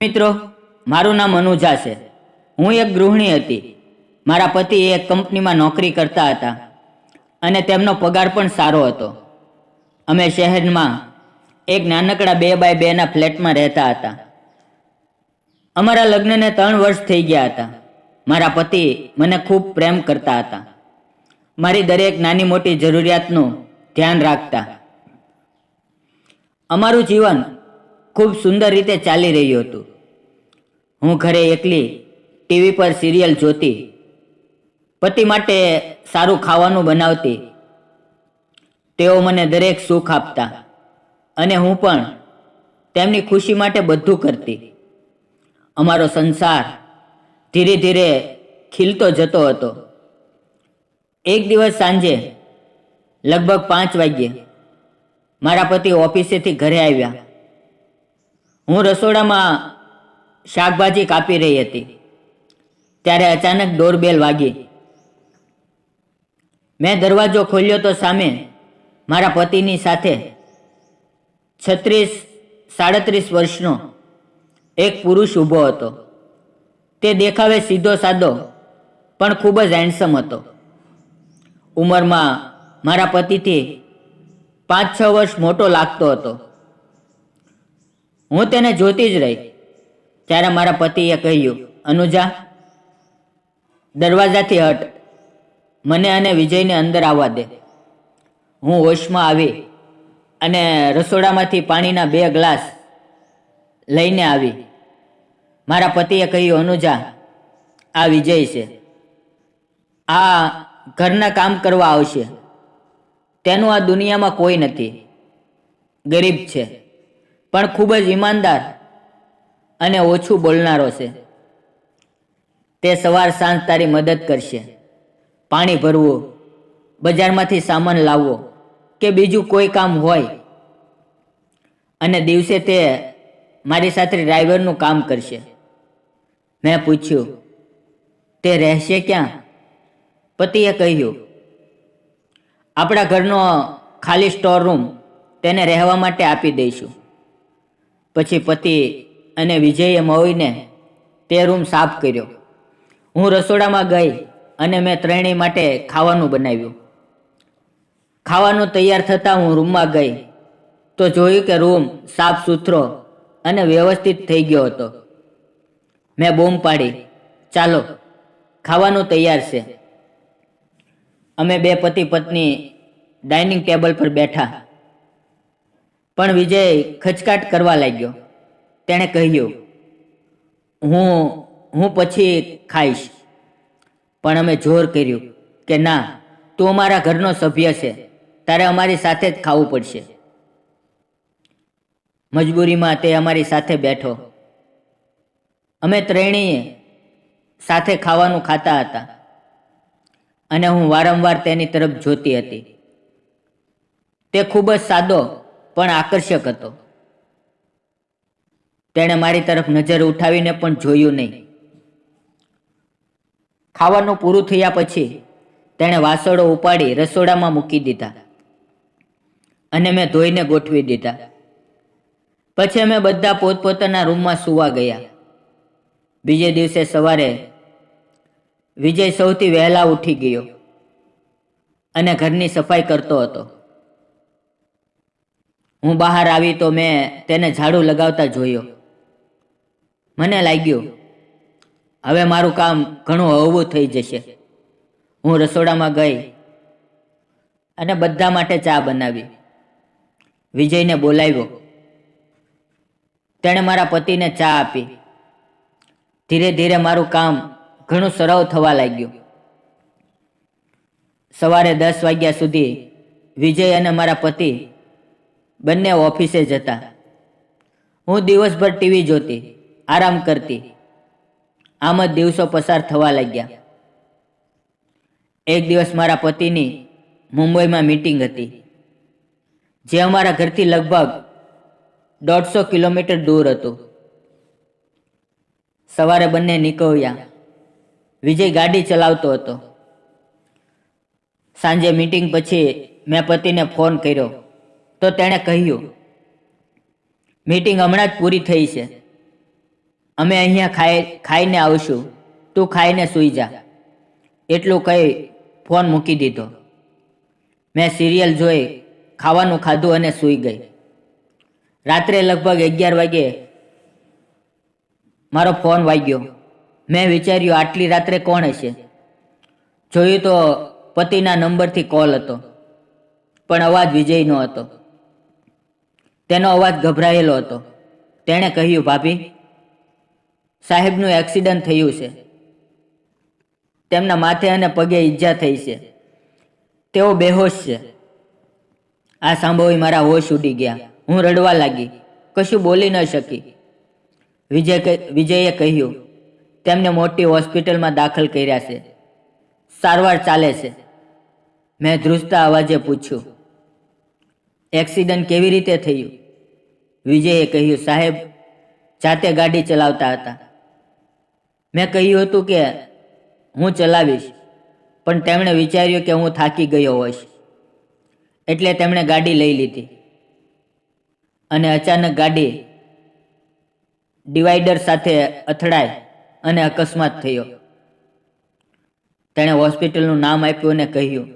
મિત્રો, મારું નામ અનુજા છે. હું એક ગૃહિણી હતી. મારા પતિ એક કંપનીમાં નોકરી કરતા હતા અને તેમનો પગાર પણ સારો હતો. અમે શહેરમાં એક નાનકડા બે બાય બેના ફ્લેટમાં રહેતા હતા. અમારા લગ્નને ત્રણ વર્ષ થઈ ગયા હતા. મારા પતિ મને ખૂબ પ્રેમ કરતા હતા. મારી દરેક નાની મોટી જરૂરિયાતનું ધ્યાન રાખતા. અમારું જીવન ખૂબ સુંદર રીતે ચાલી રહ્યું હતું. હું ઘરે એકલી ટીવી પર સિરિયલ જોતી, પતિ માટે સારું ખાવાનું બનાવતી, તેઓ મને દરેક સુખ આપતા અને હું પણ તેમની ખુશી માટે બધું કરતી. અમારો સંસાર ધીરે ધીરે ખીલતો જતો હતો. એક દિવસ સાંજે લગભગ પાંચ વાગ્યે મારા પતિ ઓફિસેથી ઘરે આવ્યા. હું રસોડામાં શાકભાજી કાપી રહી હતી. ત્યારે અચાનક ડોરબેલ વાગી. મેં દરવાજો ખોલ્યો તો સામે મારા પતિની સાથે છત્રીસ, સાડત્રીસ વર્ષનો એક પુરુષ ઊભો હતો. તે દેખાવે સીધો સાદો પણ ખૂબ જ હેન્ડસમ હતો. ઉંમરમાં મારા પતિથી પાંચ, છ વર્ષ મોટો લાગતો હતો. હું તેને જોતી જ રહી. ત્યારે મારા પતિએ કહ્યું, અનુજા, દરવાજાથી હટ. મને અને વિજયને અંદર આવવા દે. હું હોશમાં આવી અને રસોડામાંથી પાણીના બે ગ્લાસ લઈને આવી. મારા પતિએ કહ્યું, અનુજા, આ વિજય છે. આ ઘરના કામ કરવા આવશે. તેનું આ દુનિયામાં કોઈ નથી. ગરીબ છે. પણ ખૂબ જ ઈમાનદાર અને ઓછું બોલનારો છે. તે સવાર સાંજ તારી મદદ કરશે. પાણી ભરવું, બજારમાંથી સામાન લાવવો કે બીજું કોઈ કામ હોય. અને દિવસે તે મારી સાથે ડ્રાઈવરનું કામ કરશે. મેં પૂછ્યું, તે રહેશે ક્યાં? પતિએ કહ્યું, આપણા ઘરનો ખાલી સ્ટોર રૂમ તેને રહેવા માટે આપી દઈશું. પછી પતિ અને વિજયે મળીને તે રૂમ સાફ કર્યો. હું રસોડામાં ગઈ અને મેં ત્રણેય માટે ખાવાનું બનાવ્યું. ખાવાનું તૈયાર થતાં હું રૂમમાં ગઈ તો જોયું કે રૂમ સાફ સુથરો અને વ્યવસ્થિત થઈ ગયો હતો. મેં બૂમ પાડી, ચાલો, ખાવાનું તૈયાર છે. અમે બે પતિ પત્ની ડાઇનિંગ ટેબલ પર બેઠા. પણ વિજય ખચકાટ કરવા લાગ્યો. તેણે કહ્યું, હું હું પછી ખાઈશ. પણ અમે જોર કર્યું કે ના, તું અમારા ઘરનો સભ્ય છે. તારે અમારી સાથે જ ખાવું પડશે. મજબૂરીમાં તે અમારી સાથે બેઠો. અમે ત્રણેય સાથે ખાવાનું ખાતા હતા અને હું વારંવાર તેની તરફ જોતી હતી. તે ખૂબ જ સાદો પણ આકર્ષક હતો. તેણે મારી તરફ નજર ઉઠાવીને પણ જોયું નહીં. ખાવાનું પૂરું થયા પછી તેણે વાસણો ઉપાડી રસોડામાં મૂકી દીધા અને મેં ધોઈને ગોઠવી દીધા. પછી અમે બધા પોતપોતાના રૂમમાં સૂવા ગયા. બીજે દિવસે સવારે વિજય સૌથી વહેલા ઉઠી ગયો અને ઘરની સફાઈ કરતો હતો. હું બહાર આવી તો મેં તેને ઝાડુ લગાવતા જોયો. મને લાગ્યું, હવે મારું કામ ઘણું હળવું થઈ જશે. હું રસોડામાં ગઈ અને બધા માટે ચા બનાવી. વિજયને બોલાવ્યો. તેણે મારા પતિને ચા આપી. ધીરે ધીરે મારું કામ ઘણું સરળ થવા લાગ્યું. સવારે દસ વાગ્યા સુધી વિજય અને મારા પતિ બંને ઓફિસે જતા. હું દિવસભર ટીવી જોતી, આરામ કરતી. આમ જ દિવસો પસાર થવા લાગ્યા. એક દિવસ મારા પતિની મુંબઈમાં મીટિંગ હતી, જે અમારા ઘરથી લગભગ દોઢસો કિલોમીટર દૂર હતું. સવારે બંને નીકળ્યા. વિજય ગાડી ચલાવતો હતો. સાંજે મીટિંગ પછી મેં પતિને ફોન કર્યો. તો તેણે કહ્યું, મીટિંગ હમણાં જ પૂરી થઈ છે. અમે અહીંયા ખાઈ, ખાઈને આવશું. તું ખાઈને સૂઈ જા. એટલું કહી ફોન મૂકી દીધો. મેં સિરિયલ જોઈ, ખાવાનું ખાધું અને સૂઈ ગઈ. રાત્રે લગભગ અગિયાર વાગે મારો ફોન વાગ્યો. મેં વિચાર્યું, આટલી રાત્રે કોણ હશે? જોયું તો પતિના નંબરથી કોલ હતો, પણ અવાજ વિજયનો હતો. તેનો અવાજ ગભરાયેલો હતો. તેણે કહ્યું, ભાભી, સાહેબનું એક્સિડન્ટ થયું છે. તેમના માથે અને પગે ઈજા થઈ છે. તેઓ બેહોશ છે. આ સાંભળી મારા હોશ ઉડી ગયા. હું રડવા લાગી. કશું બોલી ન શકી. વિજય વિજયે કહ્યું, તેમને મોટી હોસ્પિટલમાં દાખલ કર્યા છે. સારવાર ચાલે છે. મેં ધ્રુજતા અવાજે પૂછ્યું, એક્સિડન્ટ કેવી રીતે થયું? વિજયે કહ્યું, સાહેબ, જાતે ગાડી ચલાવતા હતા. મેં કહ્યું હતું કે, હું ચલાવીશ. પણ તેમણે વિચાર્યું કે હું થાકી ગયો હોઈશ. એટલે તેમણે ગાડી લઈ લીધી. અને અચાનક ગાડી ડિવાઈડર સાથે અથડાઈ અને અકસ્માત થયો. તેણે હોસ્પિટલનું નામ આપ્યું અને કહ્યું,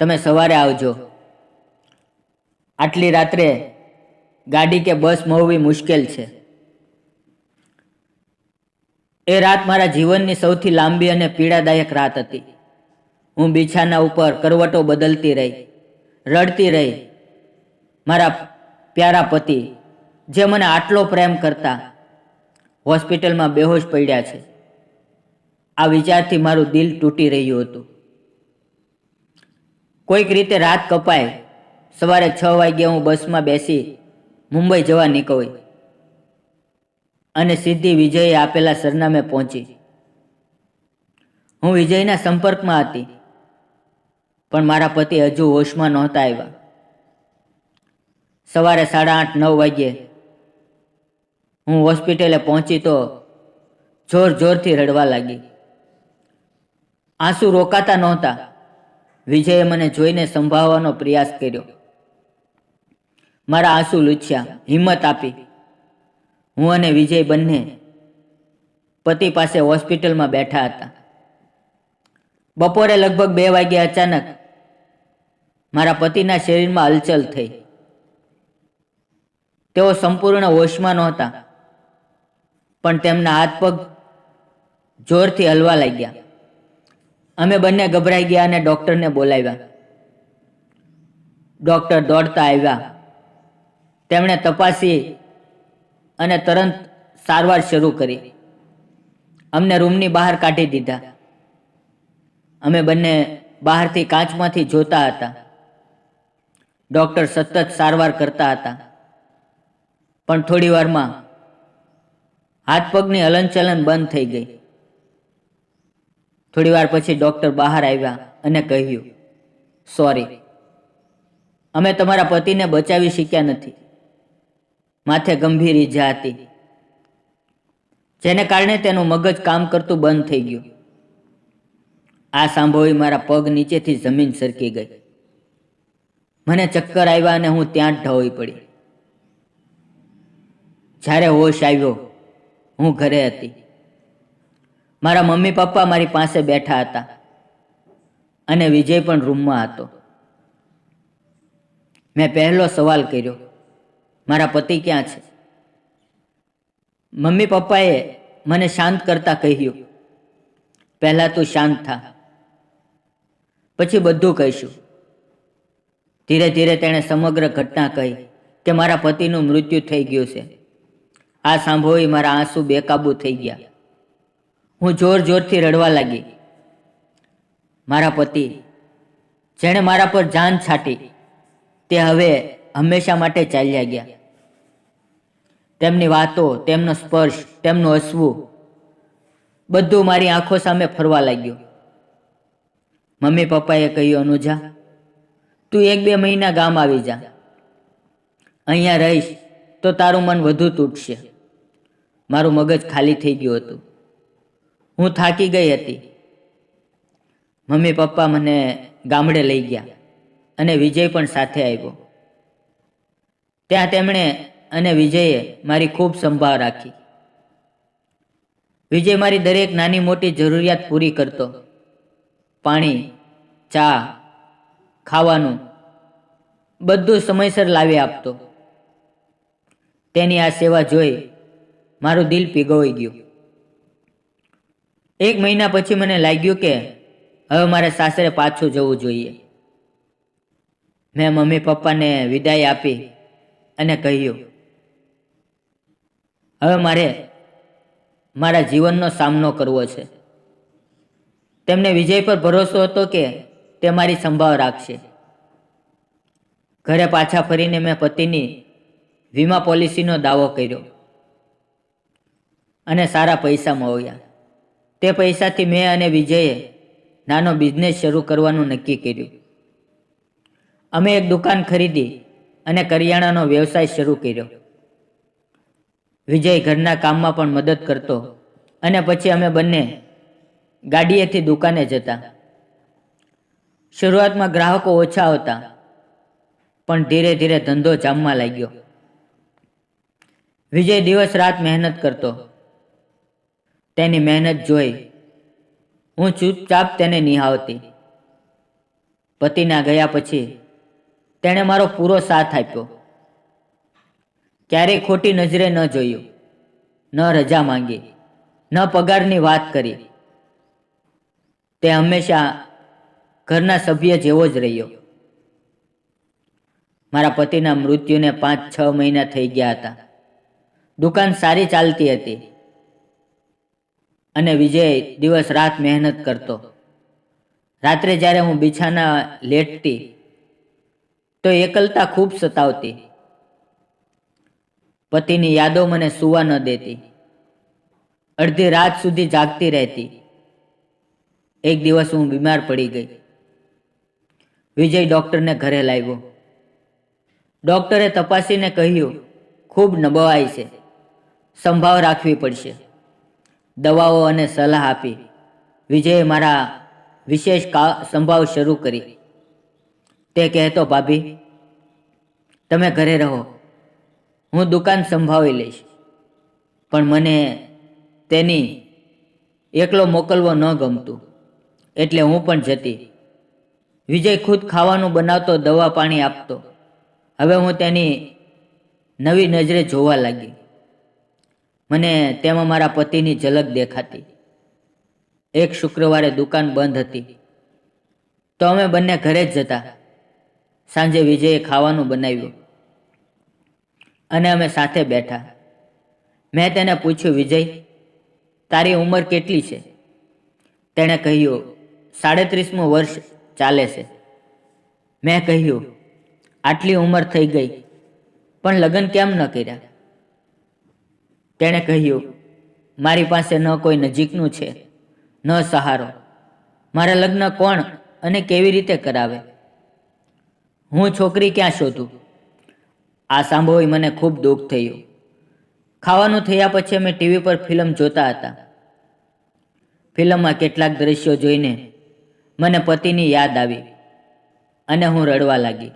તમે સવારે આવજો. આટલી રાત્રે ગાડી કે બસ મળવી મુશ્કેલ છે. એ રાત મારા જીવનની સૌથી લાંબી અને પીડાદાયક રાત હતી. હું બિછાના ઉપર કરવટો બદલતી રહી, રડતી રહી. મારા પ્યારા પતિ, જે મને આટલો પ્રેમ કરતા, હોસ્પિટલમાં બેહોશ પડ્યા છે. આ વિચારથી મારું દિલ તૂટી રહ્યું હતું. કોઈક રીતે રાત કપાય સવારે છ વાગ્યે હું બસમાં બેસી મુંબઈ જવા નીકળી. અને સીધી વિજયે આપેલા સરનામે પહોંચી. હું વિજયના સંપર્કમાં હતી, પણ મારા પતિ હજુ હોશમાં નહોતા આવ્યા. સવારે સાડા આઠ નવ વાગ્યે હું હોસ્પિટલે પહોંચી તો જોર જોરથી રડવા લાગી. આંસુ રોકાતા નહોતા. વિજયે મને જોઈને સંભાળવાનો પ્રયાસ કર્યો. મારા આંસુ લૂછ્યા, હિંમત આપી. હું અને વિજય બંને પતિ પાસે હોસ્પિટલમાં બેઠા હતા. બપોરે લગભગ બે વાગે અચાનક મારા પતિના શરીરમાં હલચલ થઈ. તેઓ સંપૂર્ણ હોશમાં નહોતા, પણ તેમના હાથ પગ જોરથી હલવા લાગ્યા. અમે બંને ગભરાઈ ગયા અને ડૉક્ટરને બોલાવ્યા. ડૉક્ટર દોડતા આવ્યા. તેમણે તપાસી અને તરત સારવાર શરૂ કરી. અમને રૂમની બહાર કાઢી દીધા. અમે બંને બહારથી કાચમાંથી જોતા હતા. ડૉક્ટર સતત સારવાર કરતા હતા. પણ થોડી વારમાં હાથ પગની હલનચલન બંધ થઈ ગઈ. થોડી વાર પછી ડૉક્ટર બહાર આવ્યા અને કહ્યું, સોરી, અમે તમારા પતિને બચાવી શક્યા નથી. માથે ગંભીર ઈજા હતી. જેને કારણે તેનું મગજ કામ કરતું બંધ થઈ ગયું. આ સાંભળી મારા પગ નીચેથી જમીન સરકી ગઈ. મને ચક્કર આવ્યા અને હું ત્યાં જ ઢવી પડી. જ્યારે હોશ આવ્યો, હું ઘરે હતી. મારા મમ્મી પપ્પા મારી પાસે બેઠા હતા અને વિજય પણ રૂમમાં હતો. મેં પહેલો સવાલ કર્યો મારા પતિ ક્યાં છે? મમ્મી પપ્પાએ મને શાંત કરતા કહ્યું, પહેલાં તું શાંત થા, પછી બધું કહીશું. ધીરે ધીરે તેણે સમગ્ર ઘટના કહી કે મારા પતિનું મૃત્યુ થઈ ગયું છે. આ સાંભળી મારા આંસુ બેકાબૂ થઈ ગયા. હું જોર જોરથી રડવા લાગી. મારા પતિ, જેણે મારા પર જાન છાંટી, તે હવે હંમેશા માટે ચાલ્યા ગયા. તેમની વાતો, તેમનો સ્પર્શ, તેમનું હસવું, બધું મારી આંખો સામે ફરવા લાગ્યું. મમ્મી પપ્પાએ કહ્યું, અનુજા, તું એક બે મહિના ગામ આવી જા. અહીંયા રહીશ તો તારું મન વધુ તૂટશે. મારું મગજ ખાલી થઈ ગયું હતું. હું થાકી ગઈ હતી. મમ્મી પપ્પા મને ગામડે લઈ ગયા અને વિજય પણ સાથે આવ્યો. ત્યાં તેમણે અને વિજયે મારી ખૂબ સંભાળ રાખી. વિજય મારી દરેક નાની મોટી જરૂરિયાત પૂરી કરતો. પાણી, ચા, ખાવાનું બધું સમયસર લાવી આપતો. તેની આ સેવા જોઈ મારું દિલ પીગોઈ ગયું. એક મહિના પછી મને લાગ્યું કે હવે મારે સાસરે પાછું જવું જોઈએ. મેં મમ્મી પપ્પાને વિદાય આપી. અને કહ્યું, હવે મારે મારા જીવનનો સામનો કરવો છે. તેમને વિજય પર ભરોસો હતો કે તે મારી સંભાળ રાખશે. ઘરે પાછા ફરીને મેં પતિની વીમા પોલિસીનો દાવો કર્યો અને સારા પૈસા મળ્યા તે પૈસાથી મેં અને વિજયે નાનો બિઝનેસ શરૂ કરવાનું નક્કી કર્યું. અમે એક દુકાન ખરીદી અને કરિયાણાનો વ્યવસાય શરૂ કર્યો. વિજય ઘરના કામમાં પણ મદદ કરતો અને પછી અમે બંને ગાડીએથી દુકાને જતા. શરૂઆતમાં ગ્રાહકો ઓછા આવતા, પણ ધીરે ધીરે ધંધો જામવા લાગ્યો. વિજય દિવસ રાત મહેનત કરતો. તેની મહેનત જોઈ હું ચૂપચાપ તેને નિહાવતી પતિના ગયા પછી તેણે મારો પૂરો સાથ આપ્યો. ક્યારેય ખોટી નજરે ન જોયું. ન રજા માંગી. ન પગારની વાત કરી. તે હંમેશા ઘરના સભ્ય જેવો જ રહ્યો. મારા પતિના મૃત્યુને પાંચ, છ મહિના થઈ ગયા હતા. દુકાન સારી ચાલતી હતી. અને વિજય દિવસ રાત મહેનત કરતો. રાત્રે જ્યારે હું બિછાના લેટતી તો એકલતા ખૂબ સતાવતી. પતિની યાદો મને સુવા ન દેતી. અડધી રાત સુધી જાગતી રહેતી. એક દિવસ હું બીમાર પડી ગઈ. વિજય ડૉક્ટરને ઘરે લાવ્યો. ડૉક્ટરે તપાસીને કહ્યું, ખૂબ નબવાઈ છે. સંભાવ રાખવી પડશે. દવાઓ અને સલાહ આપી. વિજયે મારા વિશેષ સંભાવ શરૂ કરી. તે કહેતો ભાભી, તમે ઘરે રહો. હું દુકાન સંભાળી લઈશ. પણ મને તેની એકલો મોકલવો ન ગમતું. એટલે હું પણ જતી. વિજય ખુદ ખાવાનું બનાવતો, દવા પાણી આપતો. હવે હું તેની નવી નજરે જોવા લાગી. મને તેમાં મારા પતિની ઝલક દેખાતી. એક શુક્રવારે દુકાન બંધ હતી. તો અમે બંને ઘરે જ જતા. સાંજે વિજયે ખાવાનું બનાવ્યું. અને અમે સાથે બેઠા. મેં તેને પૂછ્યું, વિજય, તારી ઉંમર કેટલી છે? તેણે કહ્યું, સાડત્રીસમું વર્ષ ચાલે છે. મેં કહ્યું, આટલી ઉંમર થઈ ગઈ, પણ લગ્ન કેમ ન કર્યા? તેણે કહ્યું, મારી પાસે ન કોઈ નજીકનું છે, ન સહારો. મારા લગ્ન કોણ અને કેવી રીતે કરાવે? હું છોકરી ક્યાં શોધું? આ સાંભળી મને ખૂબ દુઃખ થયું. ખાવાનું થયા પછી અમે ટીવી પર ફિલ્મ જોતા હતા. ફિલ્મમાં કેટલાક દ્રશ્યો જોઈને મને પતિની યાદ આવી અને હું રડવા લાગી.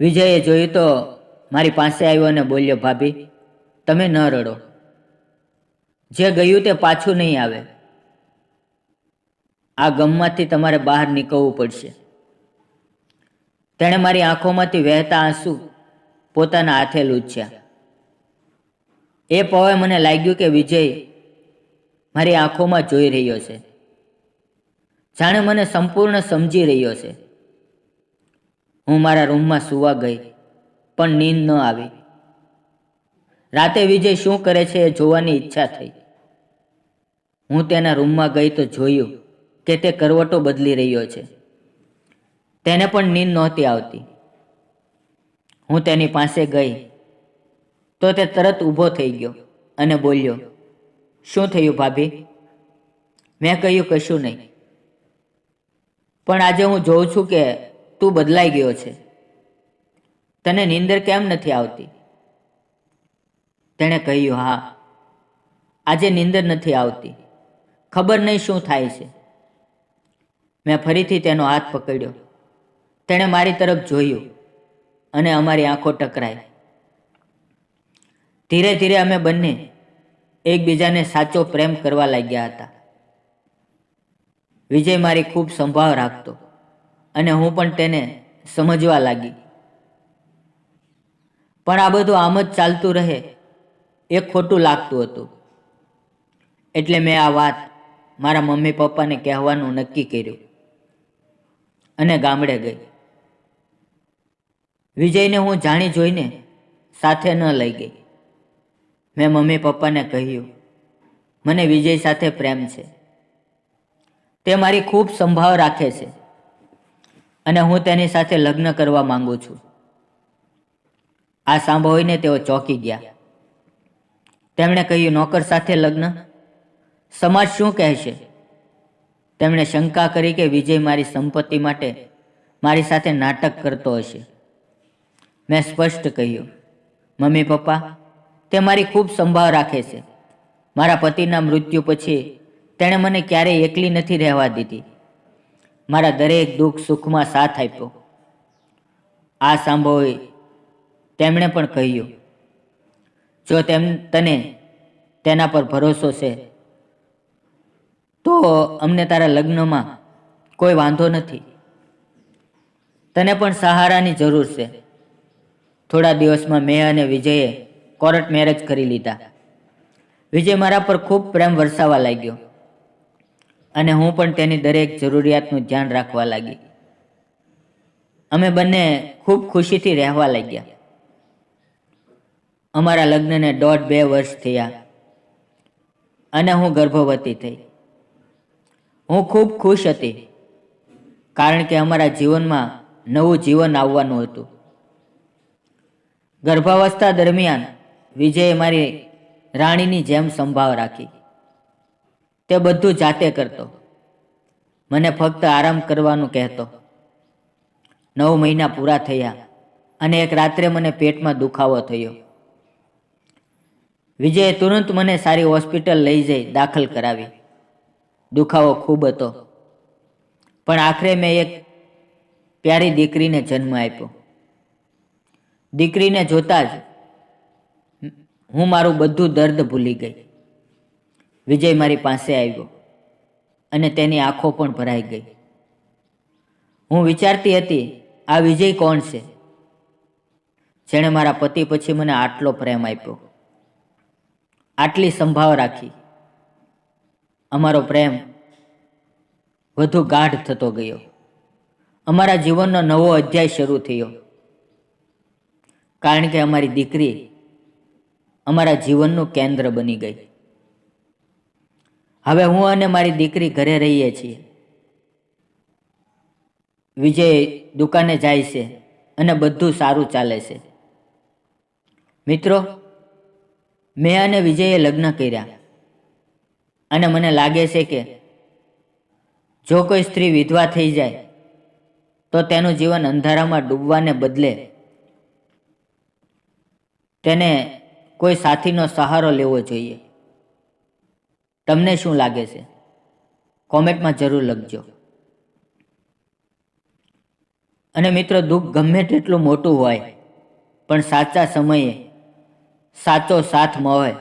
વિજયે જોયું તો મારી પાસે આવ્યો અને બોલ્યો, ભાભી, તમે ન રડો. જે ગયું તે પાછું નહીં આવે. આ ગમમાંથી તમારે બહાર નીકળવું પડશે. તેણે મારી આંખોમાંથી વહેતા આંસુ પોતાના હાથે લૂછ્યા. એ પવે મને લાગ્યું કે વિજય મારી આંખોમાં જોઈ રહ્યો છે. જાણે મને સંપૂર્ણ સમજી રહ્યો છે. હું મારા રૂમમાં સૂવા ગઈ, પણ નીંદ ન આવી. રાતે વિજય શું કરે છે એ જોવાની ઈચ્છા થઈ. હું તેના રૂમમાં ગઈ તો જોયું કે તે કરવટો બદલી રહ્યો છે. તેને પણ નીંદ નહોતી આવતી. હું તેની પાસે ગઈ તો તે તરત ઊભો થઈ ગયો અને બોલ્યો, શું થયું ભાભી? મેં કહ્યું કશું નહીં. પણ આજે હું જોઉં છું કે તું બદલાઈ ગયો છે. તને નીંદર કેમ નથી આવતી? તેણે કહ્યું, હા, આજે નીંદર નથી આવતી. ખબર નહીં શું થાય છે. મેં ફરીથી તેનો હાથ પકડ્યો. તેણે મારી તરફ જોયું અને અમારી આંખો ટકરાઈ. ધીરે ધીરે અમે બંને એકબીજાને સાચો પ્રેમ કરવા લાગ્યા હતા. વિજય મારી ખૂબ સંભાળ રાખતો અને હું પણ તેને સમજવા લાગી. પણ આ બધું આમ જ ચાલતું રહે એ ખોટું લાગતું હતું. એટલે મેં આ વાત મારા મમ્મી પપ્પાને કહેવાનું નક્કી કર્યું અને ગામડે ગઈ. વિજયને હું જાણી જોઈને સાથે ન લઈ ગઈ. મેં મમ્મી પપ્પાને કહ્યું, મને વિજય સાથે પ્રેમ છે. તે મારી ખૂબ સંભાળ રાખે છે અને હું તેની સાથે લગ્ન કરવા માંગુ છું. આ સાંભળીને તેઓ ચોંકી ગયા. તેમણે કહ્યું, નોકર સાથે લગ્ન? સમાજ શું કહેશે? તેમણે શંકા કરી કે વિજય મારી સંપત્તિ માટે મારી સાથે નાટક કરતો હશે. મેં સ્પષ્ટ કહ્યું, મમ્મી, પપ્પા, તે મારી ખૂબ સંભાળ રાખે છે. મારા પતિના મૃત્યુ પછી તેણે મને ક્યારેય એકલી નથી રહેવા દીધી. મારા દરેક દુઃખ સુખમાં સાથ આપ્યો. આ સાંભળી તેમણે પણ કહ્યું, જો તેમ, તને તેના પર ભરોસો છે, તો અમને તારા લગ્નમાં કોઈ વાંધો નથી. તને પણ સહારાની જરૂર છે. થોડા દિવસમાં મેં અને વિજયે કોર્ટ મેરેજ કરી લીધા. વિજય મારા પર ખૂબ પ્રેમ વરસાવા લાગ્યો અને હું પણ તેની દરેક જરૂરિયાતનું ધ્યાન રાખવા લાગી. અમે બંને ખૂબ ખુશીથી રહેવા લાગ્યા. અમારા લગ્નને દોઢ બે વર્ષ થયા અને હું ગર્ભવતી થઈ. હું ખૂબ ખુશ હતી કારણ કે અમારા જીવનમાં નવું જીવન આવવાનું હતું. ગર્ભાવસ્થા દરમિયાન વિજયે મારી રાણીની જેમ સંભાળ રાખી. તે બધું જાતે કરતો. મને ફક્ત આરામ કરવાનું કહેતો. નવ મહિના પૂરા થયા અને એક રાત્રે મને પેટમાં દુખાવો થયો. વિજયે તુરંત મને સારી હોસ્પિટલ લઈ જઈ દાખલ કરાવી. દુખાવો ખૂબ હતો. પણ આખરે મેં એક પ્યારી દીકરીને જન્મ આપ્યો. દીકરીને જોતા જ હું મારું બધું દર્દ ભૂલી ગઈ. વિજય મારી પાસે આવ્યો અને તેની આંખો પણ ભરાઈ ગઈ. હું વિચારતી હતી, આ વિજય કોણ છે? જેણે મારા પતિ પછી મને આટલો પ્રેમ આપ્યો. આટલી સંભાવ રાખી. અમારો પ્રેમ વધુ ગાઢ થતો ગયો. અમારા જીવનનો નવો અધ્યાય શરૂ થયો. કારણ કે અમારી દીકરી અમારા જીવનનું કેન્દ્ર બની ગઈ. હવે હું અને મારી દીકરી ઘરે રહીએ છીએ. વિજય દુકાને જાય છે અને બધું સારું ચાલે છે. મિત્રો, મેં અને વિજયે લગ્ન કર્યા અને મને લાગે છે કે જો કોઈ સ્ત્રી વિધવા થઈ જાય, તો તેનું જીવન અંધારામાં ડૂબવાને બદલે તેને કોઈ સાથીનો સહારો લેવો જોઈએ. તમને શું લાગે છે? કોમેન્ટમાં જરૂર લખજો. અને મિત્રો, દુઃખ ગમે તેટલું મોટું હોય, પણ સાચા સમયે સાચો સાથ મળે,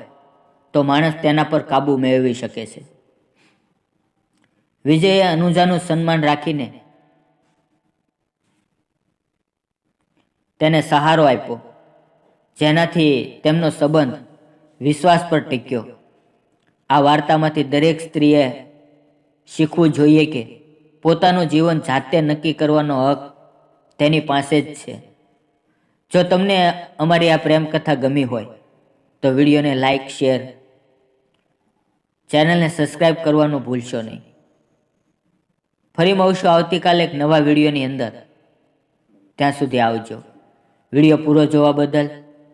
તો માણસ તેના પર કાબુ મેળવી શકે છે. વિજયે અનુજાનું સન્માન રાખીને તેને સહારો આપ્યો. જેનાથી તેમનો સંબંધ વિશ્વાસ પર ટીક્યો. આ વાર્તામાંથી દરેક સ્ત્રીએ શીખવું જોઈએ કે પોતાનું જીવન જાતે નક્કી કરવાનો હક તેની પાસે જ છે. જો તમને અમારી આ પ્રેમ કથા ગમી હોય, તો વિડીયોને લાઈક, શેર, ચેનલને સબસ્ક્રાઈબ કરવાનું ભૂલશો નહીં. ફરી મળશું આવતીકાલે એક નવા વિડીયોની અંદર. ત્યાં સુધી આવજો. વીડિયો પૂરો જોવા બદલ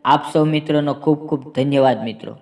આપ સૌ મિત્રોનો ખૂબ ખૂબ ધન્યવાદ મિત્રો.